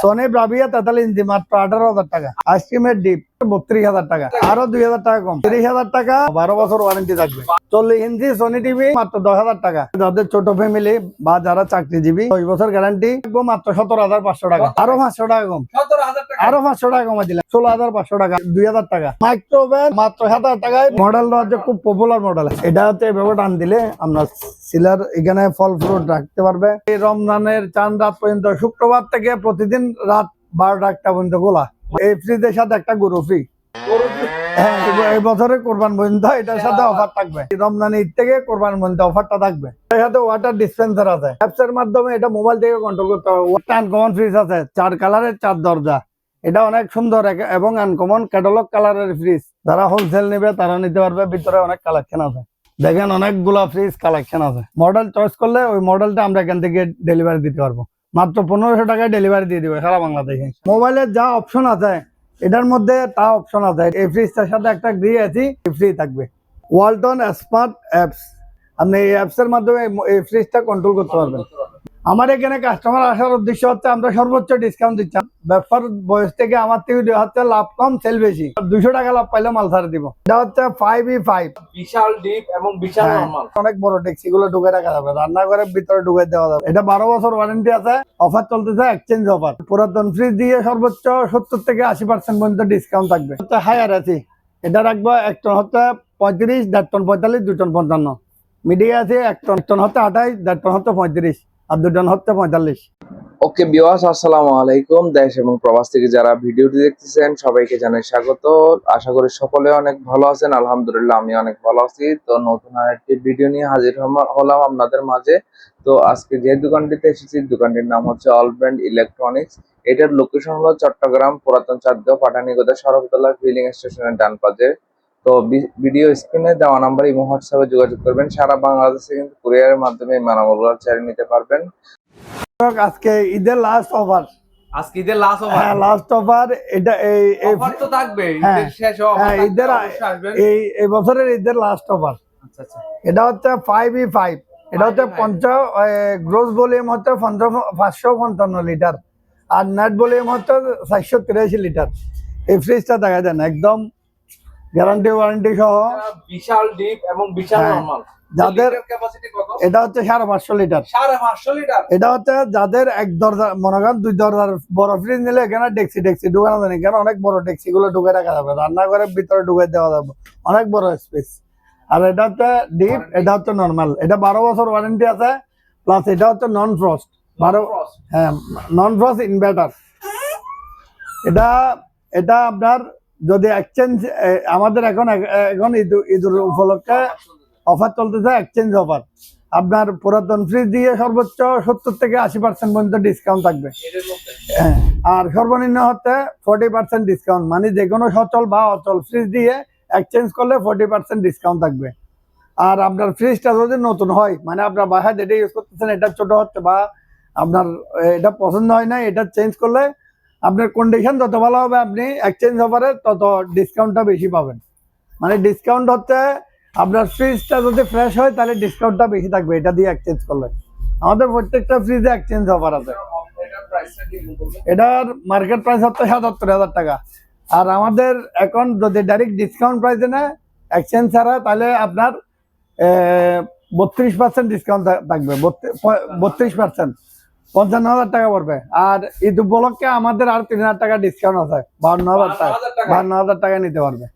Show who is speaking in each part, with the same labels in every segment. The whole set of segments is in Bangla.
Speaker 1: সোনি ব্রাভিয়া তেতাল্লিশ ইঞ্চি মাত্র আঠারো হাজার টাকা আইসক্রিমের ডিপ বত্রিশ হাজার টাকা। আরও দুই হাজার টাকা কম। তিরিশ হাজার টাকা বারো বছর ওয়ারেন্টি থাকবে। চল্লিশ ইঞ্চি সোনি টিভি মাত্র দশ হাজার টাকা। যাদের ছোট ফ্যামিলি বা যারা চাকরিজীবী দশ বছর গ্যারান্টি মাত্র সতেরো হাজার পাঁচশো টাকা। আরও পাঁচশো টাকা কম।
Speaker 2: টাকা।
Speaker 1: আরও পাঁচশো টাকা কমা দিলাম। ষোলো হাজার পাঁচশো টাকা দুই হাজার টাকা। মাত্র সাত হাজার টাকায়। মডেল হচ্ছে খুব পপুলার মডেল এটা হচ্ছে এভাবে টান দিলে আপনার সিলার এখানে ফল ফ্রুট রাখতে পারবে। এই রমজানের চান রাত পর্যন্ত শুক্রবার থেকে প্রতিদিন রাত বারোটা একটা পর্যন্ত গোলা এই ফ্রিজের সাথে একটা গরু ফ্রি হ্যাঁ এই বছরে কোরবান পর্যন্ত এটার সাথে অফার থাকবে। রমজান ঈদ থেকে কোরবান পর্যন্ত অফারটা থাকবে। এর সাথে ওয়াটার ডিসপেন্সার আছে। অ্যাপস এর মাধ্যমে এটা মোবাইল থেকে কন্ট্রোল করতে হবে। আনকমন ফ্রিজ আছে। চার কালারের চার দরজা। এটা অনেক সুন্দর এবং আনকমন ক্যাটালগ কালারের ফ্রিজ যারা হোলসেল নেবে তারা নিতে পারবে। ভিতরে অনেক কালেকশন আছে। দেখেন অনেকগুলা ফ্রিজ কালেকশন আছে। মডেল চয়েস করলে ওই মডেলটা আমরা এখান থেকে ডেলিভারি দিতে পারব। মাত্র পনেরোশো টাকায় ডেলিভারি দিয়ে দিবে সারা বাংলাদেশে। মোবাইলের যা অপশন আছে, এটার মধ্যে তা অপশন আছে। এই ফ্রিজটার সাথে একটা গ্রি আছে ফ্রি থাকবে। ওয়ালটন স্মার্ট অ্যাপস আপনি এই অ্যাপসের মাধ্যমে এই ফ্রিজটা কন্ট্রোল করতে পারবেন। আমার এখানে কাস্টমার আসার উদ্দেশ্য হচ্ছে আমরা সর্বোচ্চ ডিসকাউন্ট দিচ্ছি ব্যবসার বয়স থেকে আমার থেকে দেওয়া হচ্ছে লাভ কম সেল বেশি। দুশো টাকা লাভ পাইলে মাল ছাড়ে দিব। এটা হচ্ছে ফাইভ ই ফাইভ
Speaker 2: বিশাল ডিপ এবং বিশাল
Speaker 1: হ্যাঁ, অনেক বড় ট্যাক্সি গুলো ঢুকে রাখা যাবে। রান্নাঘরের ভিতরে ঢুকে দেওয়া যাবে। এটা বারো বছর ওয়ারেন্টি আছে। অফার চলতেছে এক্সচেঞ্জ অফার পুরাতন ফ্রিজ দিয়ে সর্বোচ্চ সত্তর থেকে আশি পার্সেন্ট পর্যন্ত ডিসকাউন্ট থাকবে। হায়ার আছে এটা রাখব এক টন হচ্ছে পঁয়ত্রিশ দেড় টন পঁয়তাল্লিশ দু টন পঞ্চান্ন। মিডিয়া আছে এক টন টন হচ্ছে আঠাইশ দেড় টন হচ্ছে পঁয়ত্রিশ। পঁয়তাল্লিশ।
Speaker 3: ওকে বিওয়াস আসসালামু আলাইকুম। দেশ এবং প্রবাস থেকে যারা দেখতেছেন, সবাইকে স্বাগত। আশা করি সকলে অনেক ভালো আছেন। আলহামদুলিল্লাহ, আমি অনেক ভালো আছি। তো নতুন ভিডিও নিয়ে হাজির হলাম আপনাদের মাঝে। তো আজকে যে দোকানটিতে এসেছি, দোকানটির নাম হচ্ছে অল ব্র্যান্ড ইলেকট্রনিক্স এটার লোকেশন হলো চট্টগ্রাম পুরাতন চাঁদগাঁও পাঠানিগোদা সরবতলা ফিলিং স্টেশনের ডান পাশে। তো বি- ভিডিও স্ক্রিনে দেওয়া নাম্বার ইমো হোয়াটসঅ্যাপে যোগাযোগ করবেন। সারা বাংলাদেশে কিন্তু কুরিয়ারের মাধ্যমে এই মালামালগুলো চালিয়ে নিতে পারবেন।
Speaker 1: আজকে ঈদের লাস্ট অফার
Speaker 2: আজকে ঈদের লাস্ট
Speaker 1: হ্যাঁ
Speaker 2: ওভার
Speaker 1: লাস্ট অফার এটা এই এই-
Speaker 2: অফার তো থাকবে
Speaker 1: হ্যাঁ,
Speaker 2: ঈদের শেষে অফার
Speaker 1: হ্যাঁ, ঈদের এই এই বছরের ঈদের লাস্ট অফার
Speaker 2: আচ্ছা আচ্ছা।
Speaker 1: এটা হচ্ছে ফাইভ ই ফাইভ এটা হচ্ছে
Speaker 2: 5E5
Speaker 1: পঞ্চাশ গ্রোস ভলিউম হচ্ছে পঞ্চাশ পাঁচশো পঞ্চান্ন লিটার আর নেট ভলিউম হচ্ছে লিটার এই ফ্রিজটা দেখা যায় না একদম গ্যারান্টি ওয়ারেন্টি সহ।
Speaker 2: বিশাল ডিপ এবং বিশাল
Speaker 1: হ্যাঁ,
Speaker 2: নরমাল
Speaker 1: যাদের এটা হচ্ছে সাড়ে পাঁচশো লিটার।
Speaker 2: সাড়ে পাঁচশো লিটার?
Speaker 1: এটা হচ্ছে যাদের এক দরজা মনে করেন দুই দরজার বড় ফ্রিজ নিলে এখানে ডেক্সি ডেক্সি ঢুকানো যায় না। এখানে অনেক বড় ডেক্সি গুলো ঢুকে রাখা যাবে। রান্নাঘরের ভিতরে ঢুকে দেওয়া যাবে। অনেক বড় স্পেস আর এটা হচ্ছে ডিপ এটা হচ্ছে নর্মাল এটা বারো বছর ওয়ারেন্টি আছে। প্লাস এটা হচ্ছে নন ফ্রস্ট বারো হ্যাঁ নন ফ্রস্ট ইনভার্টার এটা এটা আপনার যদি এক্সচেঞ্জ আমাদের এখন এখন ঈদ ঈদের উপলক্ষে অফার চলতেছে এক্সচেঞ্জ অফার আপনার পুরাতন ফ্রিজ দিয়ে সর্বোচ্চ সত্তর থেকে আশি পার্সেন্ট পর্যন্ত ডিসকাউন্ট থাকবে। হ্যাঁ, আর সর্বনিম্ন হচ্ছে ফোর্টি পার্সেন্ট ডিসকাউন্ট মানে যে কোনো সচল বা অচল ফ্রিজ দিয়ে এক্সচেঞ্জ করলে ফোর্টি পার্সেন্ট ডিসকাউন্ট থাকবে। আর আপনার ফ্রিজটা যদি নতুন হয় মানে আপনার বাসায় যেটা ইউজ করতেছেন এটা ছোট হচ্ছে বা আপনার এটা পছন্দ হয় না এটা চেঞ্জ করলে আপনার কন্ডিশন যত ভালো হবে, আপনি এক্সচেঞ্জ অফারে তত ডিসকাউন্টটা বেশি পাবেন। মানে ডিসকাউন্ট হচ্ছে, আপনার ফ্রিজটা যদি ফ্রেশ হয়, তাহলে ডিসকাউন্টটা বেশি থাকবে, এটা দিয়ে এক্সচেঞ্জ করলে আমাদের প্রত্যেকটা ফ্রিজে এক্সচেঞ্জ অফার আছে।
Speaker 2: এটার
Speaker 1: মার্কেট প্রাইস হচ্ছে সাতাত্তর হাজার টাকা। আর আমাদের এখন যদি ডাইরেক্ট ডিসকাউন্ট প্রাইসে না এক্সচেঞ্জ ছাড়া, তাহলে আপনার বত্রিশ পার্সেন্ট ডিসকাউন্ট থাকবে। বত্রিশ পার্সেন্ট পঞ্চান্ন হাজার টাকা পড়বে। আর ঈদ উপলক্ষে আমাদের আর তিন হাজার টাকা ডিসকাউন্ট আছে। হাজার টাকা।
Speaker 2: 52,000
Speaker 1: বান্ন হাজার টাকা নিতে পারবে।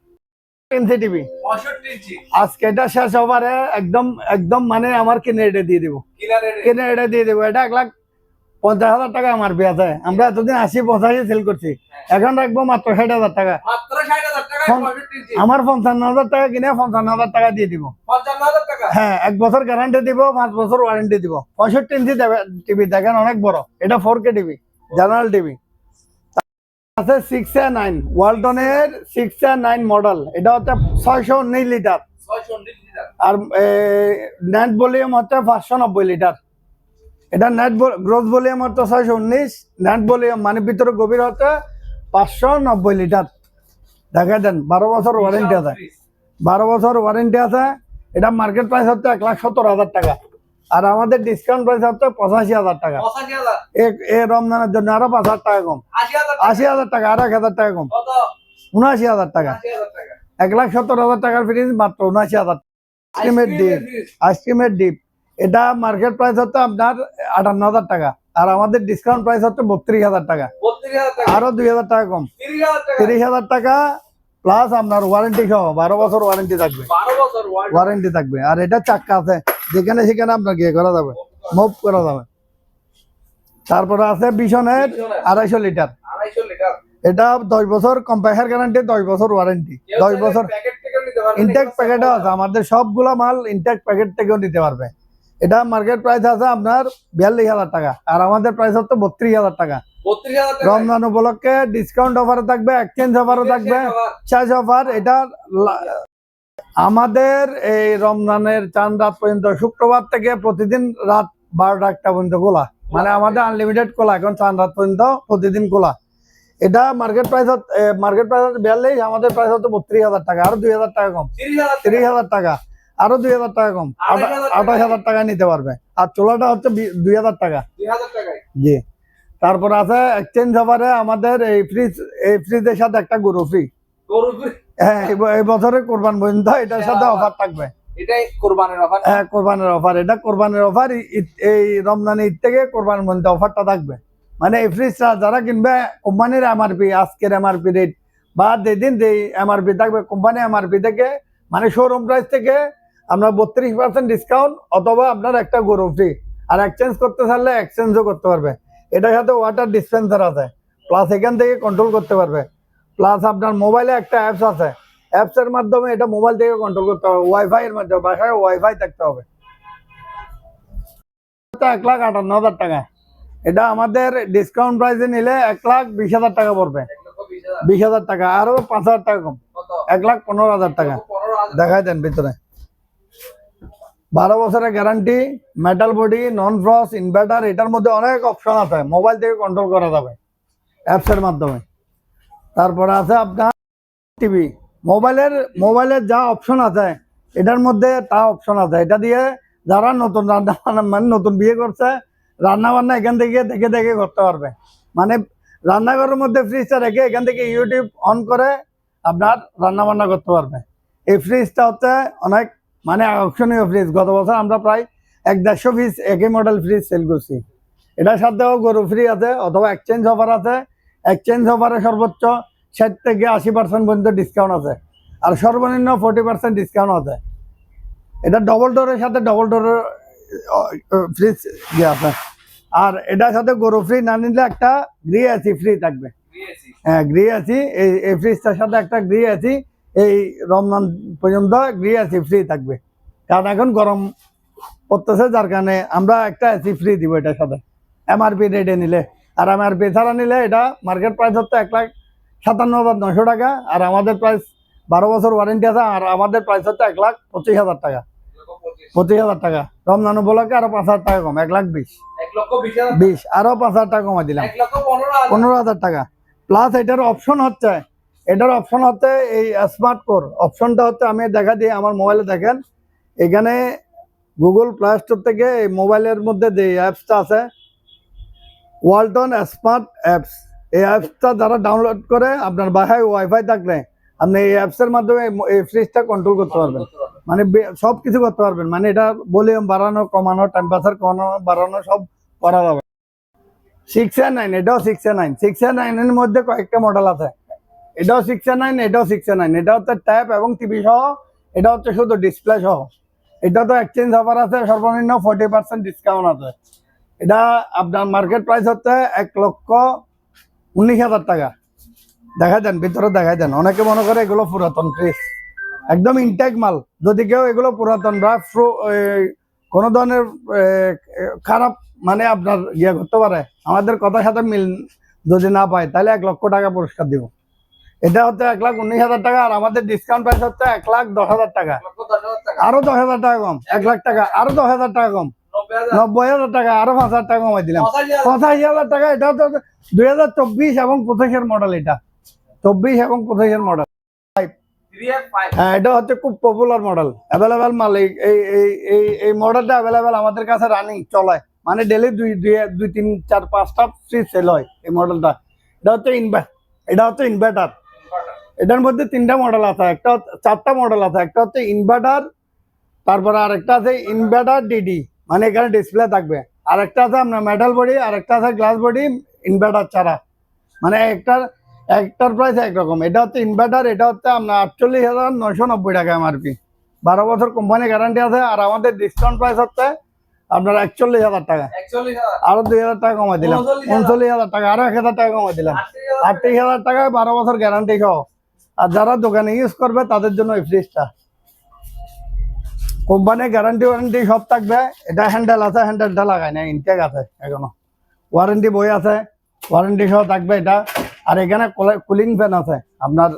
Speaker 1: টিভি। আজকে এটা শেষ ওভারে একদম একদম মানে আমার কিনে এটা দিয়ে দিব।
Speaker 2: কিনারে
Speaker 1: কিনে এটা দিয়ে দেবো। এটা এক লাখ পঞ্চাশ হাজার টাকা আমার পেঁয়াজে আমরা এতদিন আশি পঁচাশি সেল করছি। এখন রাখব মাত্র ষাট হাজার টাকা। আমার পঞ্চান্ন হাজার টাকা কিনে পঞ্চান্ন হাজার টাকা দিয়ে দিব। হ্যাঁ এক বছর গ্যারান্টি দিব পাঁচ বছর ওয়ারেন্টি দিব। পঁয়ষট্টি ইঞ্চি টিভি দেখেন অনেক বড়। এটা four K TV general TV আছে সিক্স এ নাইন ওয়ালটনের সিক্স এ নাইন মডেল এটা হচ্ছে ছয়শো উনিশ লিটার আর নেট ভলিউম হচ্ছে পাঁচশো নব্বই লিটার এটা নেট গ্রোথ ভলিউম হচ্ছে ছয়শো উনিশ। নেট ভলিউম মানে ভিতরে গভীর হচ্ছে পাঁচশো নব্বই লিটার দেখা দেন বারো বছর ওয়ারেন্টি আছে। বারো বছর ওয়ারেন্টি আছে এটা মার্কেট প্রাইস হচ্ছে এক লাখ সত্তর হাজার টাকা। আর আমাদের ডিসকাউন্ট প্রাইস হচ্ছে পঁচাশি হাজার টাকা। এ- রমজানের জন্য আরও পাঁচ হাজার টাকা কম।
Speaker 2: আশি হাজার
Speaker 1: টাকা। আর এক হাজার টাকা কম। উনআশি হাজার টাকা।
Speaker 2: হাজার টাকা।
Speaker 1: এক লাখ সত্তর হাজার টাকার ফ্রিজ মাত্র উনআশি হাজার আইসক্রিমের ডিপ আইসক্রিমের ডিপ এটা মার্কেট প্রাইস হচ্ছে আপনার আটান্ন হাজার টাকা। আর আমাদের ডিসকাউন্ট প্রাইস হচ্ছে বত্রিশ হাজার টাকা। আরও দুই হাজার টাকা কম।
Speaker 2: তিরিশ হাজার টাকা।
Speaker 1: প্লাস আপনার ওয়ারেন্টি সহ বারো বছর ওয়ারেন্টি থাকবে। ওয়ারেন্টি থাকবে। আর এটা চাক্কা আছে। যেখানে সেখানে আপনার গিয়ে করা যাবে মুভ করা যাবে। তারপরে আছে বিশনের আড়াইশো লিটার। এটা দশ বছর কম্পাইসার গ্যারান্টি দশ বছর ওয়ারেন্টি দশ বছর ইনটেক প্যাকেটও আছে। আমাদের সবগুলা মাল ইনটেক প্যাকেট থেকেও নিতে পারবে। এটা মার্কেট প্রাইস আছে আপনার বিয়াল্লিশ হাজার টাকা। আর আমাদের প্রাইস হচ্ছে বত্রিশ হাজার টাকা। রমজান উপলক্ষে ডিসকাউন্ট অফারে থাকবে এক্সচেঞ্জ অফারও থাকবে চার্জ অফার এটা আমাদের এই রমজানের চান রাত পর্যন্ত শুক্রবার থেকে প্রতিদিন রাত বারোটা একটা পর্যন্ত খোলা। মানে আমাদের আনলিমিটেড খোলা এখন চান রাত পর্যন্ত প্রতিদিন খোলা। এটা মার্কেট প্রাইস মার্কেট প্রাইস হচ্ছে বিয়াল্লিশ আমাদের প্রাইস হচ্ছে বত্রিশ হাজার টাকা আরও দুই হাজার টাকা কম।
Speaker 2: তিরিশ হাজার
Speaker 1: টাকা। আরও দুই হাজার টাকা কম।
Speaker 2: আঠাশ হাজার টাকা।
Speaker 1: নিতে পারবে। আর চোলাটা হচ্ছে দুই হাজার টাকা। জি। তারপর আছে এক্সচেঞ্জ অফারে আমাদের এই ফ্রিজ এই ফ্রিজের সাথে একটা গরু ফ্রি হ্যাঁ এই বছরে কোরবান পর্যন্ত এটার সাথে অফার থাকবে।
Speaker 2: এটাই কোরবানির অফার
Speaker 1: হ্যাঁ কোরবানের অফার এটা কোরবানের অফার এই রমজান ঈদ থেকে কোরবানের মধ্যে অফারটা থাকবে। মানে এই ফ্রিজটা যারা কিনবে কোম্পানির এমআরপি আজকের এমআরপি রেট বা যেদিন যে এমআরপি থাকবে কোম্পানি এমআরপি থেকে মানে শোরুম প্রাইস থেকে আপনার বত্রিশ পার্সেন্ট ডিসকাউন্ট অথবা আপনার একটা গরু ফ্রি আর এক্সচেঞ্জ করতে চাইলে এক্সচেঞ্জও করতে পারবে। এটার সাথে ওয়াটার ডিসপেন্সার আছে। প্লাস এখান থেকে কন্ট্রোল করতে পারবে। প্লাস আপনার মোবাইলে একটা অ্যাপস আছে। অ্যাপস এর মাধ্যমে এটা মোবাইল থেকে কন্ট্রোল করতে হবে। ওয়াইফাই এর মাধ্যমে বাসায় ওয়াইফাই থাকতে হবে। এক লাখ আটান্ন হাজার টাকা। এটা আমাদের ডিসকাউন্ট প্রাইসে নিলে এক লাখ বিশ হাজার টাকা পড়বে।
Speaker 2: বিশ হাজার
Speaker 1: টাকা। আরও পাঁচ হাজার টাকা কম। এক লাখ পনেরো হাজার টাকা। দেখাই দেন ভিতরে। বারো বছরের guarantee metal body non frost inverter এটার মধ্যে অনেক অপশন আছে। মোবাইল থেকে কন্ট্রোল করা যাবে। অ্যাপসের মাধ্যমে। তারপরে আছে আপনার টিভি মোবাইলের মোবাইলের যা অপশন আছে, এটার মধ্যে তা অপশন আছে। এটা দিয়ে যারা নতুন রান্না বান্না মানে নতুন বিয়ে করছে রান্না বান্না এখান থেকে দেখে দেখে করতে পারবে। মানে রান্নাঘরের মধ্যে ফ্রিজটা রেখে এখান থেকে ইউটিউব অন করে আপনার রান্না বান্না করতে পারবে। এই ফ্রিজটা হচ্ছে অনেক মানে আকর্ষণীয় ফ্রিজ গত বছর আমরা প্রায় এক দেড়শো পিস একই মডেল ফ্রিজ সেল করছি। এটার সাথেও গরু ফ্রি আছে অথবা এক্সচেঞ্জ অফার আছে। এক্সচেঞ্জ অফারে সর্বোচ্চ ষাট থেকে আশি পার্সেন্ট পর্যন্ত ডিসকাউন্ট আছে। আর সর্বনিম্ন ফোর্টি পার্সেন্ট ডিসকাউন্ট আছে। এটা ডবল ডোরের সাথে ডবল ডোরের ফ্রিজ ইয়ে আছে। আর এটার সাথে গরু ফ্রি না নিলে একটা গ্রি এসি ফ্রি থাকবে। হ্যাঁ গ্রি আছি এই এই ফ্রিজটার সাথে একটা গ্রি আছি এই রমজান পর্যন্ত গ্রি এসি ফ্রি থাকবে। কারণ এখন গরম পড়তেছে যার কারণে আমরা একটা এসি ফ্রি দিব এটার সাথে। এমআরপি রেটে নিলে। আর এমআরপি ছাড়া নিলে এটা মার্কেট প্রাইস হচ্ছে এক লাখ সাতান্ন হাজার নশো টাকা আর আমাদের প্রাইস বারো বছর ওয়ারেন্টি আছে আর আমাদের প্রাইস হচ্ছে এক লাখ পঁচিশ হাজার টাকা।
Speaker 2: পঁচিশ
Speaker 1: হাজার টাকা। রমজান উপলক্ষে আরও পাঁচ হাজার টাকা কম এক লাখ বিশ।
Speaker 2: বিশ
Speaker 1: আরও পাঁচ হাজার টাকা কমাই দিলাম।
Speaker 2: পনেরো হাজার।
Speaker 1: টাকা। প্লাস এটার অপশন হচ্ছে এটার অপশন হচ্ছে এই স্মার্ট কোর অপশনটা হচ্ছে আমি দেখা দিই আমার মোবাইলে দেখেন। এখানে গুগল প্লে স্টোর থেকে মোবাইলের মধ্যে যে অ্যাপসটা আছে ওয়ালটন স্মার্ট অ্যাপস এই অ্যাপসটা যারা ডাউনলোড করে, আপনার বাসায় ওয়াইফাই থাকলে আপনি এই অ্যাপসের মাধ্যমে এই- ফ্রিজটা কন্ট্রোল করতে পারবেন। মানে সব কিছু করতে পারবেন। মানে এটা ভলিউম বাড়ানো, কমানো টেম্পারেচার কমানো, বাড়ানো সব করা যাবে। সিক্স এ নাইন এটাও six A nine six A নাইনের মধ্যে কয়েকটা মডেল আছে। এটাও সিক্স নাইন এটাও সিক্স নাইন এটা হচ্ছে ট্যাপ এবং টিভি সহ এটা হচ্ছে শুধু ডিসপ্লে সহ। এটা তো এক্সচেঞ্জ অফার আছে, সর্বনিম্ন ফোর্টি পার্সেন্ট ডিসকাউন্ট আছে। এটা আপনার মার্কেট প্রাইস হচ্ছে এক লক্ষ উনিশ হাজার টাকা। দেখা দেন, ভিতরে দেখা দেন। অনেকে মনে করে এগুলো পুরাতন ফ্রিজ একদম ইনটেক মাল। যদি কেউ এগুলো পুরাতন বা কোনো ধরনের খারাপ মানে আপনার ইয়ে করতে পারে, আমাদের কথার সাথে মিল যদি না পায়, তাহলে এক লক্ষ টাকা পুরস্কার দিব। এটা হচ্ছে এক লাখ উনিশ হাজার টাকা আর আমাদের ডিসকাউন্ট প্রাইস হচ্ছে এক লাখ দশ হাজার টাকা।
Speaker 2: আরও দশ হাজার টাকা
Speaker 1: কম এক লাখ টাকা আরও দশ হাজার টাকা কম।
Speaker 2: নব্বই হাজার।
Speaker 1: টাকা আরও পাঁচ হাজার টাকা কমাই দিলাম।
Speaker 2: পঁচাশি হাজার।
Speaker 1: টাকা এটা তো দুই হাজার চব্বিশ এবং পঁচিশের মডেল এটা। চব্বিশ এবং পঁচিশের মডেল হ্যাঁ এটা হচ্ছে খুব পপুলার মডেল অ্যাভেলেবেল মাল এই এই এই মডেলটা অ্যাভেলেবেল আমাদের কাছে রানিং চলে। মানে ডেলি দুই দুই দুই তিন চার পাঁচটা সেল হয় এই মডেলটা এটা হচ্ছে ইনভার্ট এটা হচ্ছে ইনভার্টার এটার মধ্যে তিনটা মডেল আছে। একটা চারটা মডেল আছে। একটা হচ্ছে ইনভার্টার তারপরে আরেকটা আছে ইনভার্টার ডিডি মানে এখানে ডিসপ্লে থাকবে। আর একটা আছে আপনার মেটাল বডি আর একটা আছে গ্লাস বডি ইনভার্টার ছাড়া। মানে একটার একটার প্রাইস একরকম। এটা হচ্ছে ইনভার্টার এটা হচ্ছে আপনার আটচল্লিশ হাজার নয়শো নব্বই টাকা এমআরপি বারো বছর কোম্পানি গ্যারান্টি আছে আর আমাদের ডিসকাউন্ট প্রাইস হচ্ছে আপনার একচল্লিশ হাজার টাকা। আরও দুই হাজার টাকা কমাই দিলাম।
Speaker 2: 39,000
Speaker 1: উনচল্লিশ হাজার টাকা আরও এক হাজার টাকা কমাই দিলাম।
Speaker 2: আটত্রিশ হাজার?
Speaker 1: আটত্রিশ হাজার টাকায় বারো বছর গ্যারান্টি সহ। আর যারা দোকানে ইউজ করবে, তাদের জন্য এই ফ্রিজটা কোম্পানির গ্যারান্টি ওয়ারেন্টি সব থাকবে। এটা হ্যান্ডেল আছে হ্যান্ডেলটা লাগাই না ইনটেক আছে এখনও। ওয়ারেন্টি বই আছে ওয়ারেন্টি সহ থাকবে এটা। আর এখানে কুলিং ফ্যান আছে। আপনার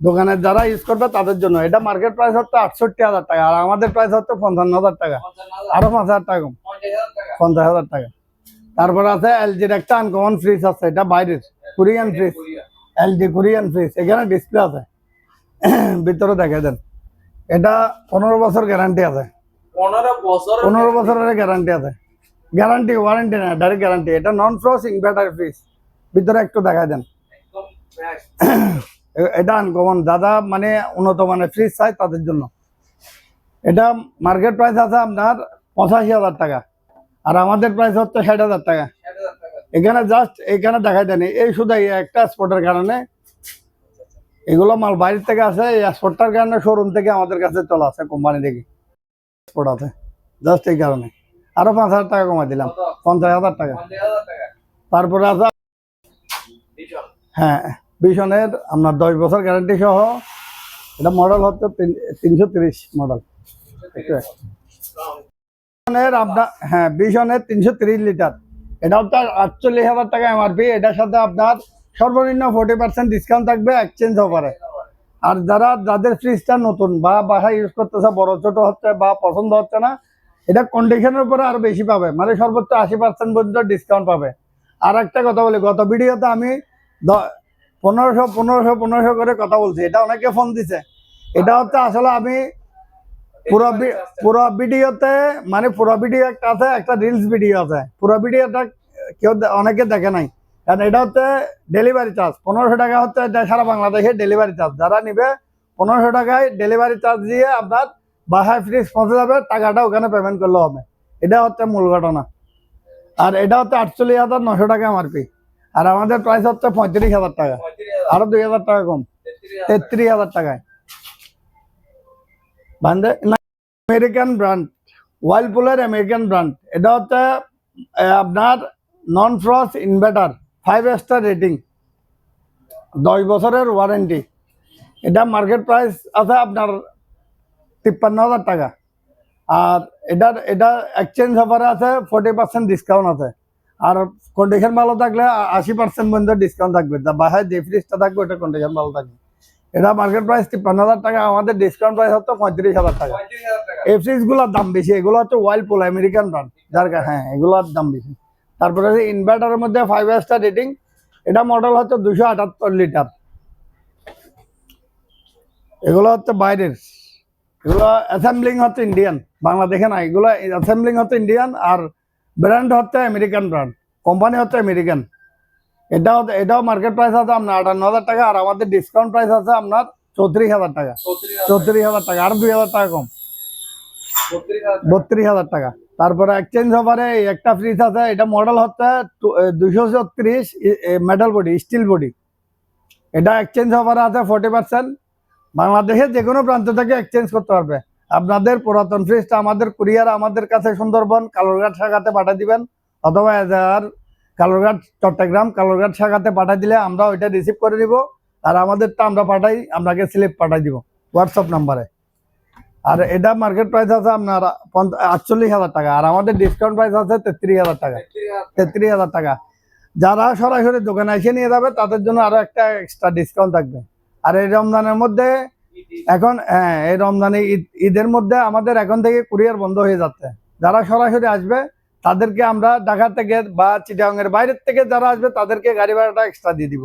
Speaker 1: দোকানের যারা ইউজ করবে, তাদের জন্য। এটা মার্কেট প্রাইস হচ্ছে আটষট্টি হাজার টাকা, আর আমাদের প্রাইস হচ্ছে পঞ্চান্ন হাজার টাকা। আরও পাঁচ হাজার টাকা কম।
Speaker 2: পঞ্চাশ হাজার টাকা।
Speaker 1: পঞ্চাশ হাজার টাকা তারপর আছে এলজির একটা আনকমন ফ্রিজ আছে, এটা বাইরের Korean fridge LG Korean fridge এখানে ডিসপ্লে আছে। ভিতরে দেখে দেন। এটা পনেরো বছর গ্যারান্টি আছে।
Speaker 2: পনেরো বছর
Speaker 1: পনেরো বছরের গ্যারান্টি আছে। গ্যারান্টি ওয়ারেন্টি না ডাইরেক্ট গ্যারান্টি এটা নন ফ্রস ইনভার্টার ফ্রিজ ভিতরে একটু দেখা দেন। এটা আনকমন দাদা মানে উন্নত মানের ফ্রিজ চাই তাদের জন্য। এটা মার্কেট প্রাইস আছে আপনার পঁচাশি হাজার টাকা। আর আমাদের প্রাইস হচ্ছে ষাট হাজার টাকা। এখানে জাস্ট এখানে দেখাই দেয়নি এই শুধু একটা স্পটের কারণে এগুলো মাল বাইরের থেকে আসে এই স্পটটার কারণে শোরুম থেকে আমাদের কাছে চলে আসে কোম্পানি থেকে। স্পট আছে জাস্ট এই কারণে। আরও পাঁচ হাজার টাকা কমাই দিলাম পঞ্চাশ হাজার টাকা। তারপরে আছে হ্যাঁ বিশনের আপনার দশ বছর গ্যারান্টি সহ এটা মডেল হচ্ছে তিনশো তিরিশ মডেল আপনার হ্যাঁ বিশনের তিনশো তিরিশ লিটার এটা হচ্ছে আটচল্লিশ হাজার টাকা এমআরপি এটার সাথে আপনার সর্বনিম্ন ফোর্টি পার্সেন্ট ডিসকাউন্ট থাকবে এক্সচেঞ্জ অফারে আর যারা, যাদের ফ্রিজটা নতুন বা বাসায় ইউজ করতেছে, বড়, ছোট হচ্ছে বা পছন্দ হচ্ছে না, এটা কন্ডিশনের উপরে আরও বেশি পাবে। মানে সর্বোচ্চ আশি পার্সেন্ট পর্যন্ত ডিসকাউন্ট পাবে। আর একটা কথা বলি, গত ভিডিওতে আমি পনেরোশো পনেরোশো পনেরোশো করে কথা বলছি। এটা অনেকে ফোন দিছে। এটা হচ্ছে আসলে আমি পুরো পুরো ভিডিওতে মানে পুরো ভিডিও একটা আছে একটা রিলস ভিডিও আছে। পুরো ভিডিওটা কেউ অনেকে দেখে নাই। কারণ এটা হচ্ছে ডেলিভারি চার্জ পনেরোশো টাকা হচ্ছে সারা বাংলাদেশে ডেলিভারি চার্জ যারা নিবে পনেরোশো টাকায় ডেলিভারি চার্জ দিয়ে আপনার বাসায় ফ্রিজ পৌঁছে যাবে টাকাটা ওখানে পেমেন্ট করলে হবে। এটা হচ্ছে মূল ঘটনা। আর এটা হচ্ছে আটচল্লিশ হাজার নশো টাকা এমআরপি আর আমাদের প্রাইস হচ্ছে পঁয়ত্রিশ হাজার টাকা।
Speaker 2: পঁয়ত্রিশ হাজার,
Speaker 1: আরও দুই হাজার টাকা কম। তেত্রিশ হাজার টাকায়। বান্ধে আমেরিকান ব্র্যান্ড ওয়াইলপুলের আমেরিকান ব্র্যান্ড এটা হচ্ছে আপনার non frost inverter five star rating দশ বছরের ওয়ারেন্টি এটা মার্কেট প্রাইস আছে আপনার তিপ্পান্ন হাজার টাকা, আর এটার, এটা এক্সচেঞ্জ অফারে আছে ফোর্টি পার্সেন্ট ডিসকাউন্ট আছে, আর কন্ডিশন ভালো থাকলে আশি পার্সেন্ট পর্যন্ত ডিসকাউন্ট থাকবে, তা বাসায় যে ফ্রিজটা থাকবে, ওটা কন্ডিশন ভালো থাকবে। এটা মার্কেট প্রাইস তিপ্পান্ন হাজার টাকা, আমাদের ডিসকাউন্ট প্রাইস হচ্ছে পঁয়ত্রিশ হাজার টাকা।
Speaker 2: এফ টাকা।
Speaker 1: দাম বেশি, এগুলো হচ্ছে ওয়াইলপুল আমেরিকান ব্র্যান্ড যার হ্যাঁ এগুলোর দাম বেশি। তারপরে ইনভার্টারের মধ্যে ফাইভ স্টার রেটিং এটা মডেল হচ্ছে দুশো আটাত্তর লিটার এগুলো হচ্ছে বাইরের। এগুলো অ্যাসেম্বলিং হচ্ছে ইন্ডিয়ান বাংলাদেশে না এগুলো অ্যাসেম্বলিং হচ্ছে ইন্ডিয়ান আর ব্র্যান্ড হচ্ছে আমেরিকান ব্র্যান্ড কোম্পানি হচ্ছে আমেরিকান এটাও এটাও মার্কেট প্রাইস আছে আপনার আটান্ন হাজার টাকা, আর আমাদের ডিসকাউন্ট প্রাইস আছে আপনার চৌত্রিশ হাজার টাকা
Speaker 2: চৌত্রিশ হাজার টাকা।
Speaker 1: আর দুই হাজার টাকা কম
Speaker 2: বত্রিশ হাজার টাকা।
Speaker 1: তারপরে এক্সচেঞ্জ অফারে একটা ফ্রিজ আছে, এটা মডেল হচ্ছে দুশো ছত্রিশ মেটাল বডি স্টিল বডি এটা এক্সচেঞ্জ অফারে আছে ফোর্টি পার্সেন্ট বাংলাদেশের যে কোনো প্রান্ত থেকে এক্সচেঞ্জ করতে পারবে আপনাদের পুরাতন ফ্রিজটা আমাদের কুরিয়ার আমাদের কাছে সুন্দরবন, কালোরঘাট শাখাতে পাঠিয়ে দিবেন, অথবা এজাহার কালোরঘাট, চট্টগ্রাম, কালোরঘাট শাখাতে পাঠিয়ে দিলে আমরা ওইটা রিসিভ করে নিব। আর আমাদেরটা আমরা পাঠাই আপনাকে স্লিপ পাঠিয়ে দিব হোয়াটসঅ্যাপ নাম্বারে আর এটা মার্কেট প্রাইস আছে আপনার আটচল্লিশ হাজার টাকা, আর আমাদের ডিসকাউন্ট প্রাইস আছে তেত্রিশ হাজার টাকা।
Speaker 2: তেত্রিশ হাজার টাকা।
Speaker 1: যারা সরাসরি দোকানে এসে নিয়ে যাবে, তাদের জন্য আরও একটা এক্সট্রা ডিসকাউন্ট থাকবে। আর এই রমজানের মধ্যে এখন হ্যাঁ এই রমজানে ঈদ ঈদের মধ্যে আমাদের এখন থেকে কুরিয়ার বন্ধ হয়ে যাচ্ছে। যারা সরাসরি আসবে তাদেরকে আমরা ঢাকা থেকে বা চিটাগাংয়ের বাইরের থেকে যারা আসবে তাদেরকে গাড়ি ভাড়াটা এক্সট্রা দিয়ে দিব।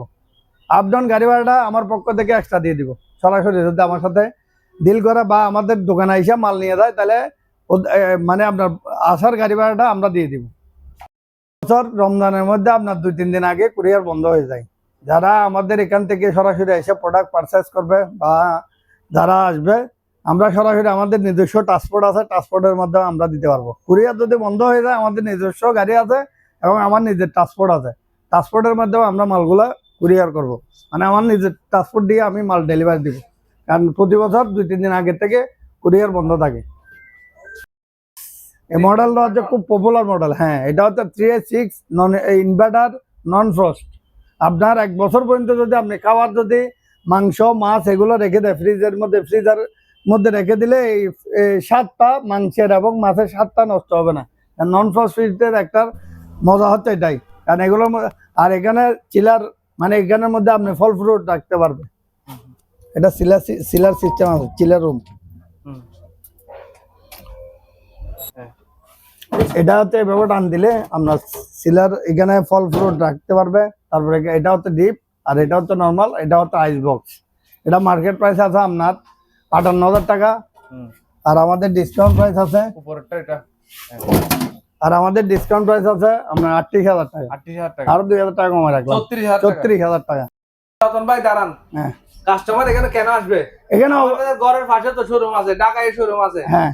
Speaker 1: আপ ডাউন গাড়ি ভাড়াটা আমার পক্ষ থেকে এক্সট্রা দিয়ে দিব। সরাসরি যদি আমার সাথে ডিল করে বা আমাদের দোকানে এসে মাল নিয়ে যায়, তাহলে মানে আপনার আসার গাড়ি ভাড়াটা আমরা দিয়ে দিব। বছর রমজানের মধ্যে আপনার দুই, তিন দিন আগে কুরিয়ার বন্ধ হয়ে যায়। যারা আমাদের এখান থেকে সরাসরি এসে প্রোডাক্ট পারচেস করবে বা যারা আসবে আমরা সরাসরি আমাদের নিজস্ব ট্রান্সপোর্ট আছে ট্রান্সপোর্টের মাধ্যমে আমরা দিতে পারব। কুরিয়ার যদি বন্ধ হয়ে যায়, আমাদের নিজস্ব গাড়ি আছে এবং আমার নিজের ট্রান্সপোর্ট আছে। ট্রান্সপোর্টের মাধ্যমে আমরা মালগুলা কুরিয়ার করব। মানে আমার নিজের ট্রান্সপোর্ট দিয়ে আমি মাল ডেলিভারি দিব। কারণ প্রতি বছর দুই, তিন দিন আগে থেকে কুরিয়ার বন্ধ থাকে। এই মডেলটা হচ্ছে খুব পপুলার মডেল হ্যাঁ। এটা হচ্ছে three six non inverter non frost আপনার এক বছর পর্যন্ত যদি আপনি খাবার, যদি মাংস, মাছ এগুলো রেখে দেয় ফ্রিজের মধ্যে ফ্রিজার মধ্যে রেখে দিলে এই স্বাদটা মাংসের এবং মাছের স্বাদটা নষ্ট হবে না। নন ফ্রস্ট ফ্রিজের একটা মজা হচ্ছে এটাই। কারণ এগুলোর আর এখানে চিলার মানে এখানের মধ্যে আপনি ফল ফ্রুট রাখতে পারবে। এটা সিলার সিলার সিস্টেম আছে চিলার রুম। এটা হচ্ছে এভাবে টান দিলে আপনার সিলার এখানে ফল ফ্রুট রাখতে পারবে। তারপরে এটা হচ্ছে ডিপ আর এটা হচ্ছে নর্মাল এটা হচ্ছে আইস বক্স এটা মার্কেট প্রাইস আছে আপনার আটান্ন হাজার টাকা আর আমাদের ডিসকাউন্ট প্রাইস আছে।
Speaker 2: উপরেরটা এটা
Speaker 1: আর আমাদের ডিসকাউন্ট প্রাইস আছে আপনার আটত্রিশ হাজার টাকা।
Speaker 2: আটত্রিশ হাজার টাকা।
Speaker 1: আরও দুই হাজার টাকা কমে রাখলাম।
Speaker 2: ছত্রিশ হাজার টাকা।
Speaker 1: হাজার টাকা।
Speaker 2: রতন ভাই দাঁড়ান।
Speaker 1: হ্যাঁ।
Speaker 2: কাস্টমার এখানে কেন আসবে?
Speaker 1: এখানে
Speaker 2: ঘরের পাশে তো শোরুম আছে ঢাকায় শোরুম আছে।
Speaker 1: হ্যাঁ।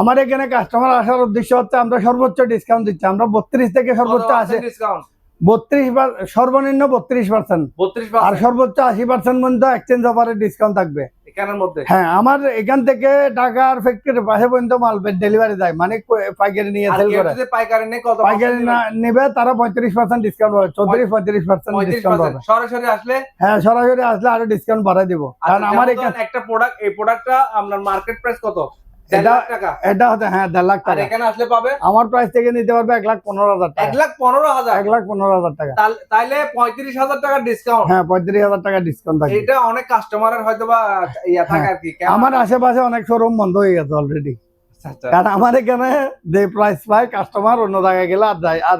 Speaker 1: আমার এখানে কাস্টমার আসার উদ্দেশ্য হচ্ছে আমরা সর্বোচ্চ ডিসকাউন্ট দিচ্ছি। আমরা বত্রিশ থেকে সর্বোচ্চ আশি
Speaker 2: ডিসকাউন্ট
Speaker 1: বত্রিশ সর্বনিম্ন বত্রিশ পার্সেন্ট আর সর্বোচ্চ আশি পার্সেন্ট পর্যন্ত এক্সচেঞ্জ অফারের ডিসকাউন্ট থাকবে। হ্যাঁ আমার এখান থেকে ঢাকার ফ্যাক্টরির পাশে পর্যন্ত মাল ডেলিভারি যায় মানে পাইকারি নিয়ে সেল করে।
Speaker 2: পাইকারি
Speaker 1: নেবে তারা পঁয়ত্রিশ পার্সেন্ট ডিসকাউন্ট পাবে। চৌত্রিশ পঁয়ত্রিশ পার্সেন্ট ডিসকাউন্ট পাবে।
Speaker 2: সরাসরি আসলে?
Speaker 1: হ্যাঁ সরাসরি আসলে আরও ডিসকাউন্ট বাড়াই দিব। কারণ
Speaker 2: আচ্ছা,
Speaker 1: আমার
Speaker 2: যেমন
Speaker 1: এখানে
Speaker 2: একটা প্রোডাক্ট এই প্রোডাক্টটা আপনার মার্কেট প্রাইস কত? টাকা।
Speaker 1: হ্যাঁ টাকা। আমার প্রাইস থেকে নিতে পারবে এক লাখ পনেরো হাজার
Speaker 2: এক লাখ পনেরো হাজার?
Speaker 1: এক লাখ পনেরো হাজার টাকা।
Speaker 2: তাহলে- তাইলে পঁয়ত্রিশ হাজার টাকার ডিসকাউন্ট
Speaker 1: হ্যাঁ পঁয়ত্রিশ হাজার টাকা ডিসকাউন্ট থাকে
Speaker 2: এটা অনেক কাস্টমারের হয়তো বা ইয়া থাকে আর কি?
Speaker 1: আমার আশেপাশে অনেক শোরুম বন্ধ হয়ে গেছে অলরেডি
Speaker 2: আচ্ছা, আচ্ছা।
Speaker 1: কারণ আমার এখানে যে প্রাইস পায় কাস্টমার অন্য জায়গায় গেলে আর যায় আর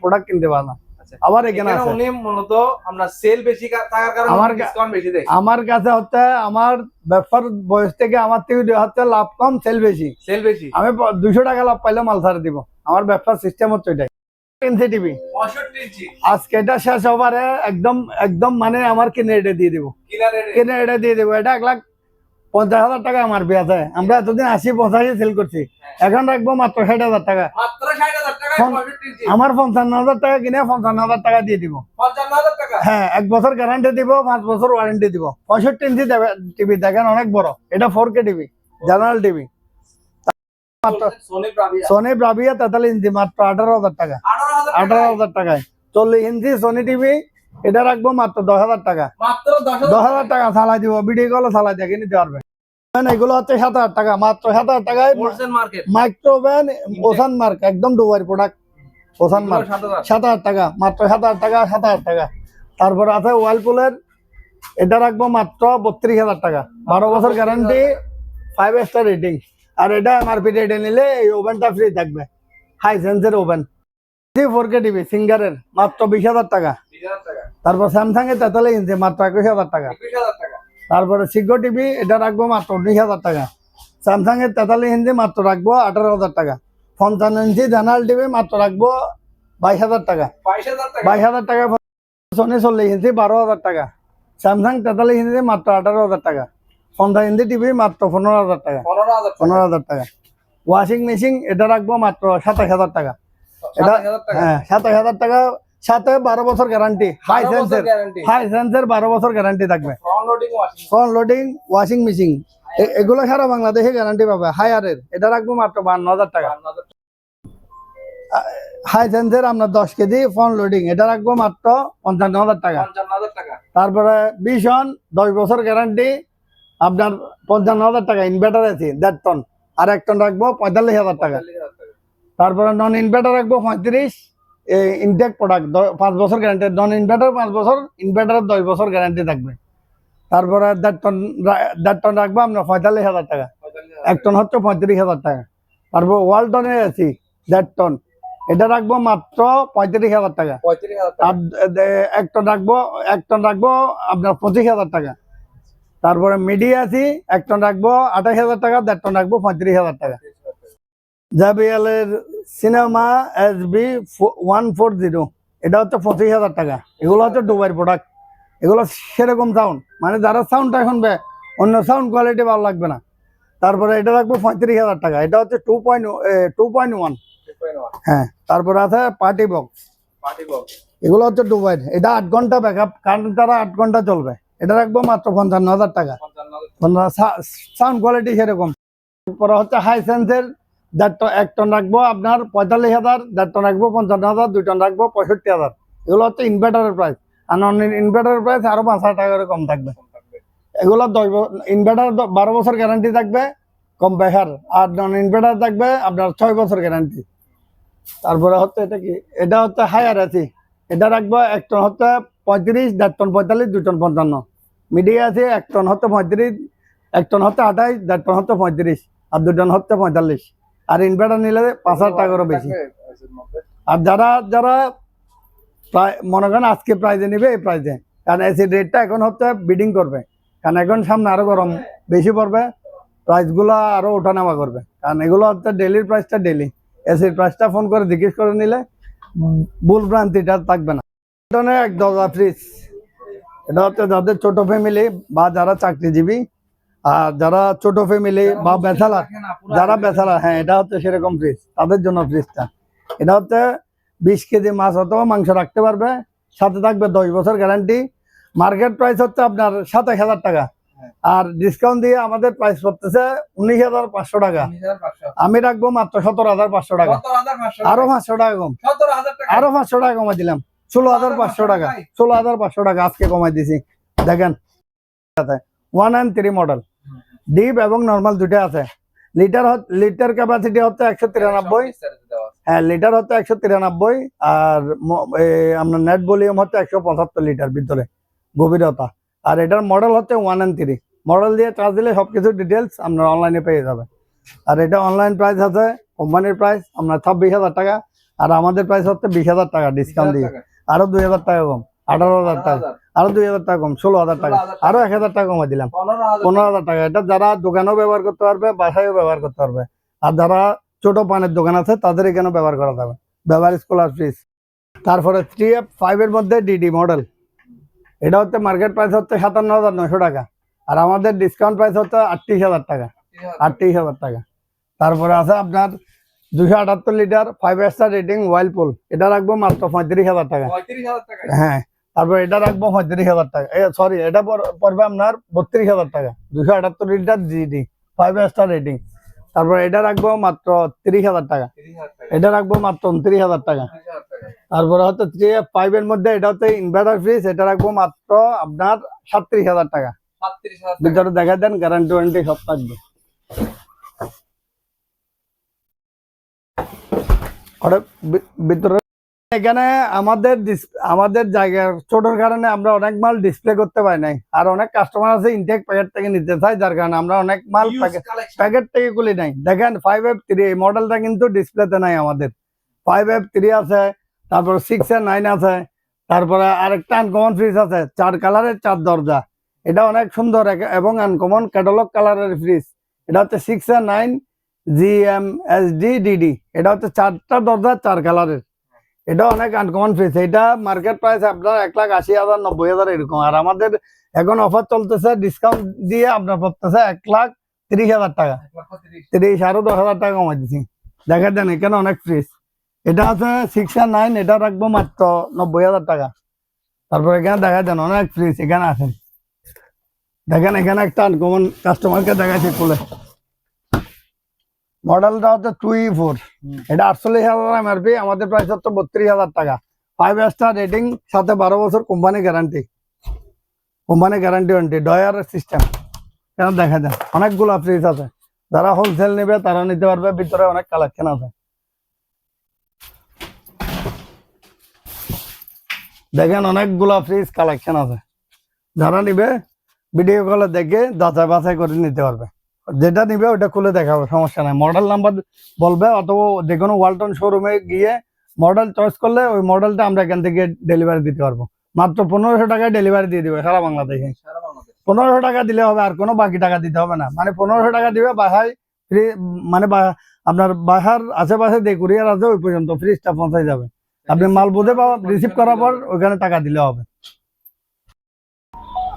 Speaker 1: প্রোডাক্ট কিনতে পারে না।
Speaker 2: আচ্ছা।
Speaker 1: আবার এখানে আছে।
Speaker 2: উনি মূলত আমরা সেল বেশি থাকার কারণে
Speaker 1: আমার
Speaker 2: আমার ডিসকাউন্ট বেশি দেয়।
Speaker 1: আমার কাছে হচ্ছে আমার ব্যবসার বয়স থেকে আমার থেকে হচ্ছে লাভ কম সেল বেশি।
Speaker 2: সেল বেশি।
Speaker 1: আমি দুশো টাকা লাভ পাইলে মাল ছাড়ে দিব। আমার ব্যবসার সিস্টেম হচ্ছে এটাই। আজকে এটা শেষ হবারে একদম একদম মানে আমার কিনে এটা দিয়ে দিব।
Speaker 2: কিনে
Speaker 1: এটা দিয়ে দিব। এটা এক লাখ পঞ্চাশ হাজার টাকা আমার পেঁয়াজে আমরা এতদিন আশি পঁচাশি সেল করছি। এখন রাখব মাত্র ষাট হাজার টাকা। আমার পঞ্চান্ন হাজার টাকা কিনে পঞ্চান্ন হাজার টাকা দিয়ে দিব। হ্যাঁ এক বছর গ্যারান্টি দিব পাঁচ বছর ওয়ারেন্টি দিব। পঁয়ষট্টি ইঞ্চি টিভি দেখেন অনেক বড়। এটা four K TV general TV
Speaker 2: Sony Bravia
Speaker 1: তেতাল্লিশ ইঞ্চি মাত্র আঠারো হাজার টাকা।
Speaker 2: আঠারো হাজার
Speaker 1: টাকায়? চল্লিশ ইঞ্চি সোনি টিভি এটা রাখব মাত্র দশ হাজার টাকা।
Speaker 2: দশ
Speaker 1: হাজার টাকা সালাই দিব ভিডিও কলে সালাই দেখে নিতে পারবে। এগুলো হচ্ছে সাত হাজার টাকা মাত্র সাত হাজার টাকায় ওসান মার্ক একদম প্রোডাক্ট ওসান মার্ক
Speaker 2: সাত হাজার।
Speaker 1: টাকা মাত্র সাত হাজার টাকা সাত হাজার টাকা। তারপর আছে ওয়ালপুলের এটা রাখব মাত্র বত্রিশ হাজার টাকা। বারো বছর গ্যারান্টি ফাইভ স্টার রেটিং আর এটা এমআরপি রেটে নিলে এই ওভেনটা ফ্রি থাকবে। হাই সেন্সের ওভেন ফোর কে টিভি সিঙ্গারের মাত্র বিশ হাজার টাকা। তারপর স্যামসাং এর তেতাল্লিশ ইঞ্চি মাত্র একুশ হাজার টাকা। তারপরে সিগো টিভি এটা রাখব মাত্র উনিশ হাজার টাকা স্যামসাং এর তেতাল্লিশ ইঞ্চি মাত্র রাখব আঠারো হাজার টাকা পঞ্চান্ন ইঞ্চি জেনারেল টিভি মাত্র রাখব বাইশ হাজার টাকা
Speaker 2: বাইশ হাজার টাকা
Speaker 1: সোনি চল্লিশ ইঞ্চি বারো হাজার টাকা স্যামসাং তেতাল্লিশ ইঞ্চি মাত্র আঠারো হাজার টাকা পঞ্চাশ ইঞ্চি টিভি মাত্র পনেরো হাজার টাকা
Speaker 2: পনেরো হাজার টাকা
Speaker 1: ওয়াশিং মেশিন এটা রাখব মাত্র সাতাশ হাজার টাকা এটা হ্যাঁ সাতাশ হাজার টাকা সাথে বারো বছর গ্যারান্টি হাই সেন্সের হাই সেন্সের বারো বছর গ্যারান্টি থাকবে।
Speaker 2: ফ্রন্ট লোডিং ওয়াশিং
Speaker 1: মেশিন এগুলো সারা বাংলাদেশে গ্যারান্টি পাবে। হায়ারের এটা রাখব মাত্র বান্ন হাজার টাকা। হাই সেন্সের আপনার দশ কেজি ফ্রন্ট লোডিং এটা রাখব মাত্র পঞ্চান্ন হাজার টাকা। তারপরে বিশন দশ বছর গ্যারান্টি আপনার পঞ্চান্ন হাজার টাকা ইনভার্টার আছে দেড় টন আর এক টন রাখব পঁয়তাল্লিশ হাজার টাকা। তারপরে নন ইনভার্টার রাখব পঁয়ত্রিশ। ইনটেক প্রোডাক্ট পাঁচ বছর গ্যারান্টি নন ইনভার্টার পাঁচ বছর ইনভার্টারের দশ বছর গ্যারান্টি থাকবে। তারপরে দেড় টন দেড় টন রাখব আপনার পঁয়তাল্লিশ হাজার টাকা। এক টন হচ্ছে পঁয়ত্রিশ হাজার টাকা। তারপর ওয়ালটনের আছি দেড় টন এটা রাখব মাত্র পঁয়ত্রিশ হাজার টাকা। আর এক টন রাখব এক টন রাখব আপনার পঁচিশ হাজার টাকা। তারপরে মিডিয়া আছি এক টন রাখব আঠাশ হাজার টাকা দেড় টন রাখব পঁয়ত্রিশ হাজার টাকা। জাবিএল এর cinema S B one four zero এটা হচ্ছে পঁচিশ হাজার টাকা। এগুলো হচ্ছে দুবাইয়ের প্রোডাক্ট এগুলো সেরকম সাউন্ড মানে যারা সাউন্ডটা শুনবে অন্য সাউন্ড কোয়ালিটি ভালো লাগবে না। তারপরে এটা রাখব পঁয়ত্রিশ হাজার টাকা। এটা হচ্ছে two point two point one হ্যাঁ তারপরে আছে পার্টি বক্স এগুলো হচ্ছে দুবাইয়ের। এটা আট ঘণ্টা ব্যাকআপ কারেন্ট দ্বারা আট ঘণ্টা চলবে। এটা রাখব মাত্র পঞ্চান্ন হাজার টাকা। সাউন্ড কোয়ালিটি সেরকম। তারপরে হচ্ছে হাই সেন্সের দেড় টন, এক টন রাখব আপনার পঁয়তাল্লিশ হাজার, দেড় টন রাখব পঞ্চান্ন হাজার, দুই টন রাখব পঁয়ষট্টি হাজার। এগুলো হচ্ছে ইনভার্টারের প্রাইস আর নন ইনভার্টারের প্রাইস আরও পাঁচ হাজার টাকা করে কম থাকবে। এগুলো দশ ইনভার্টার বারো বছর গ্যারান্টি থাকবে, কম বেকার আর নন ইনভার্টার থাকবে আপনার ছয় বছর গ্যারান্টি তারপরে হচ্ছে এটা কি? এটা হচ্ছে হায়ার আছে এটা রাখব এক টন হচ্ছে পঁয়ত্রিশ, দেড় টন পঁয়তাল্লিশ, দুই টন পঞ্চান্ন। মিডিয়া আছে এক টন হচ্ছে পঁয়ত্রিশ, এক টন হচ্ছে আঠাইশ দেড় টন হচ্ছে পঁয়ত্রিশ, আর দু টন হচ্ছে পঁয়তাল্লিশ। আর ইনভার্টার নিলে পাঁচ হাজার টাকারও বেশি। আর যারা যারা প্রায় মনে করেন আজকে প্রাইজে নিবে এই প্রাইজে কারণ এসি রেটটা এখন হচ্ছে বিডিং করবে। কারণ এখন সামনে আরও গরম বেশি পড়বে প্রাইসগুলো আরও ওঠানামা করবে। কারণ এগুলো হচ্ছে ডেলির প্রাইসটা ডেলি এসির প্রাইসটা ফোন করে জিজ্ঞেস করে নিলে ভুল ভ্রান্তিটা থাকবে না। এক দরজা ফ্রিজ এটা হচ্ছে যাদের ছোট ফ্যামিলি বা যারা চাকরিজীবী আর যারা ছোট ফ্যামিলি বা বেচালার যারা বেচারা হ্যাঁ এটা হচ্ছে সেরকম ফ্রিজ তাদের জন্য ফ্রিজটা এটা হচ্ছে বিশ কেজি মাছ অথবা মাংস রাখতে পারবে সাথে থাকবে দশ বছর গ্যারান্টি মার্কেট প্রাইস হচ্ছে আপনার সাতাশ হাজার টাকা। আর ডিসকাউন্ট দিয়ে আমাদের প্রাইস পড়তেছে উনিশ হাজার পাঁচশো টাকা। আমি রাখব মাত্র সতেরো হাজার পাঁচশো টাকা। আরও পাঁচশো টাকা কম। আরও পাঁচশো টাকা কমাই দিলাম। ষোলো হাজার পাঁচশো টাকা। ষোলো হাজার পাঁচশো টাকা আজকে কমাই দিছি। দেখেন one and three model deep এবং নর্মাল দুটো আছে। লিটার লিটার ক্যাপাসিটি হচ্ছে একশো তিরানব্বই। হ্যাঁ লিটার হচ্ছে একশো তিরানব্বই আর আপনার নেট ভলিউম হচ্ছে একশো পঁচাত্তর লিটার ভিতরে গভীরতা। আর এটার মডেল হচ্ছে ওয়ান অ্যান্ড থ্রি মডেল দিয়ে চার্জ দিলে সবকিছু ডিটেলস আপনার অনলাইনে পেয়ে যাবেন। আর এটা অনলাইন প্রাইস আছে কোম্পানির প্রাইস আপনার ছাব্বিশ হাজার টাকা আর আমাদের প্রাইস হচ্ছে বিশ হাজার টাকা ডিসকাউন্ট দিয়ে। আরও দুই হাজার টাকা কম। আঠারো হাজার টাকা আরও দুই হাজার টাকা কম ষোলো হাজার টাকা আরও এক হাজার টাকা কমে দিলাম পনেরো হাজার টাকা এটা যারা দোকানেও ব্যবহার করতে পারবে বাসায়ও ব্যবহার করতে পারবে আর যারা ছোট পানের দোকান আছে তাদের এখানেও ব্যবহার করা যাবে ব্যবহার স্কলার ফিস তারপরে থ্রি এফ ফাইভ এর মধ্যে ডিডি মডেল এটা হচ্ছে মার্কেট প্রাইস হচ্ছে সাতান্ন হাজার নশো টাকা আর আমাদের ডিসকাউন্ট প্রাইস হচ্ছে আটত্রিশ হাজার টাকা আটত্রিশ হাজার টাকা তারপরে আছে আপনার দুশো আটাত্তর litre five star rating whirl Whirlpool এটা রাখব মাত্র পঁয়ত্রিশ হাজার টাকা হ্যাঁ তারপর এটা রাখব পঁয়ত্রিশ হাজার টাকা। সরি এটা পড়বে আপনার বত্রিশ হাজার টাকা। দুশো আটাত্তর litre GD five star rating তারপর এটা রাখব মাত্র তিরিশ হাজার টাকা। এটা রাখব মাত্র উনত্রিশ হাজার টাকা। তারপরে হচ্ছে থ্রি ফাইভ এর মধ্যে এটা হচ্ছে ইনভার্টার ফ্রিজ এটা রাখব মাত্র আপনার সাতত্রিশ হাজার টাকা। ভিতরে দেখা দেন গ্যারান্টি ওয়ারেন্টি সব থাকবে। ভিতরে এখানে আমাদের আমাদের জায়গার ছোটর কারণে আমরা অনেক মাল ডিসপ্লে করতে পারি নাই। আর অনেক কাস্টমার আছে ইনটেক প্যাকেট থেকে নিতে চাই যার কারণে আমরা অনেক মাল প্যাকেট প্যাকেট থেকে খুলি নাই। দেখেন ফাইভ এফ থ্রি এই মডেলটা কিন্তু ডিসপ্লেতে নাই আমাদের। ফাইভ এফ থ্রি আছে তারপর সিক্স এ নাইন আছে তারপরে আরেকটা আনকমন ফ্রিজ আছে চার কালারের চার দরজা। এটা অনেক সুন্দর এবং আনকমন ক্যাটালগ কালারের ফ্রিজ এটা হচ্ছে six A nine G M S D DD এটা হচ্ছে চারটা দরজা চার কালারের এটা অনেক আনকমন ফ্রিজ এটা মার্কেট প্রাইস আপনার এক লাখ আশি হাজার নব্বই হাজার এরকম। আর আমাদের এখন অফার চলতেছে ডিসকাউন্ট দিয়ে আপনার পড়তেছে এক লাখ তিরিশ হাজার টাকা। তিরিশ। আরও দশ হাজার টাকা কমাই দিচ্ছি দেখা দেন এখানে অনেক ফ্রিজ এটা আছে সিক্স আর নাইন এটা রাখব মাত্র নব্বই হাজার টাকা। তারপর এখানে দেখা দেন অনেক ফ্রিজ এখানে আছে। দেখেন এখানে একটা আনকমন কাস্টমারকে দেখাচ্ছি খুলে মডেলটা হচ্ছে টু ই ফোর এটা আটচল্লিশ হাজার এমআরপি আমাদের প্রাইস হচ্ছে বত্রিশ হাজার টাকা। ফাইভ স্টার রেটিং সাথে বারো বছর company guarantee company guarantee warranty drawer system কেন দেখা যায় অনেকগুলো ফ্রিজ আছে। যারা হোলসেল নেবে তারা নিতে পারবে ভিতরে অনেক কালেকশন আছে। দেখেন অনেকগুলো ফ্রিজ কালেকশন আছে। যারা নিবে ভিডিও কলে দেখে যাচাই বাছাই করে নিতে পারবে। যেটা নিবে ওটা খুলে দেখাবো সমস্যা নাই। মডেল নাম্বার বলবে অথবা যে কোনো ওয়ালটন শোরুমে গিয়ে মডেল চয়েস করলে ওই মডেলটা আমরা এখান থেকে ডেলিভারি দিতে পারব। মাত্র পনেরোশো টাকায় ডেলিভারি দিয়ে দিবে সারা বাংলাদেশে। পনেরোশো টাকা দিলে হবে আর কোনো বাকি টাকা দিতে হবে না। মানে পনেরোশো টাকা দিবে বাসায় ফ্রি মানে আপনার বাসার আশেপাশে যে কুরিয়ার আছে ওই পর্যন্ত ফ্রিজটা পৌঁছায় যাবে। আপনি মাল বুঝে রিসিভ করার পর ওইখানে টাকা দিলে হবে।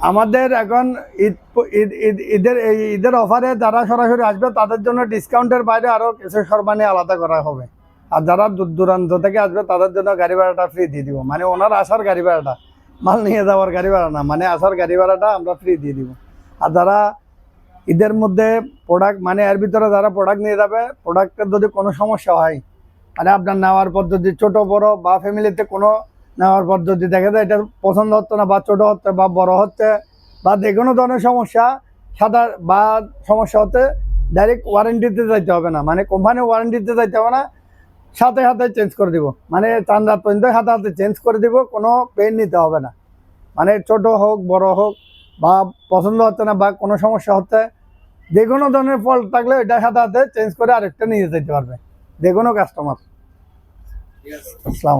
Speaker 1: আমাদের এখন ঈদ ঈদ ঈদ ঈদের এই ঈদের অফারে যারা সরাসরি আসবে, তাদের জন্য ডিসকাউন্টের বাইরে আরও কিছু সরবানি আলাদা করা হবে। আর যারা দূর দূরান্ত থেকে আসবে, তাদের জন্য গাড়ি ভাড়াটা ফ্রি দিয়ে দিব। মানে ওনার আসার গাড়ি ভাড়াটা, মাল নিয়ে যাওয়ার গাড়ি ভাড়া না মানে আসার গাড়ি ভাড়াটা আমরা ফ্রি দিয়ে দিব। আর যারা ঈদের মধ্যে প্রোডাক্ট মানে এর ভিতরে যারা প্রোডাক্ট নিয়ে যাবে প্রোডাক্টের যদি কোনো সমস্যা হয় মানে আপনার নেওয়ার পর যদি ছোট, বড় বা ফ্যামিলিতে কোনো নেওয়ার পর যদি দেখা যায় এটা পছন্দ হচ্ছে না বা ছোটো হচ্ছে বা বড় হচ্ছে বা যে কোনো ধরনের সমস্যা সাদা বা সমস্যা হতে ডাইরেক্ট ওয়ারেন্টিতে যাইতে হবে না। মানে কোম্পানি ওয়ারেন্টিতে যাইতে হবে না সাথে সাথে চেঞ্জ করে দিব। মানে চান রাত পর্যন্ত সাথে হাতে চেঞ্জ করে দিব কোনো পেন নিতে হবে না। মানে ছোট হোক বড় হোক বা পছন্দ হচ্ছে না বা কোনো সমস্যা হচ্ছে যে কোনো ধরনের ফল্ট থাকলে এটা সাথে হাতে চেঞ্জ করে আরেকটা নিয়ে যেতে পারবে। যে কোনো কাস্টমার আসসালাম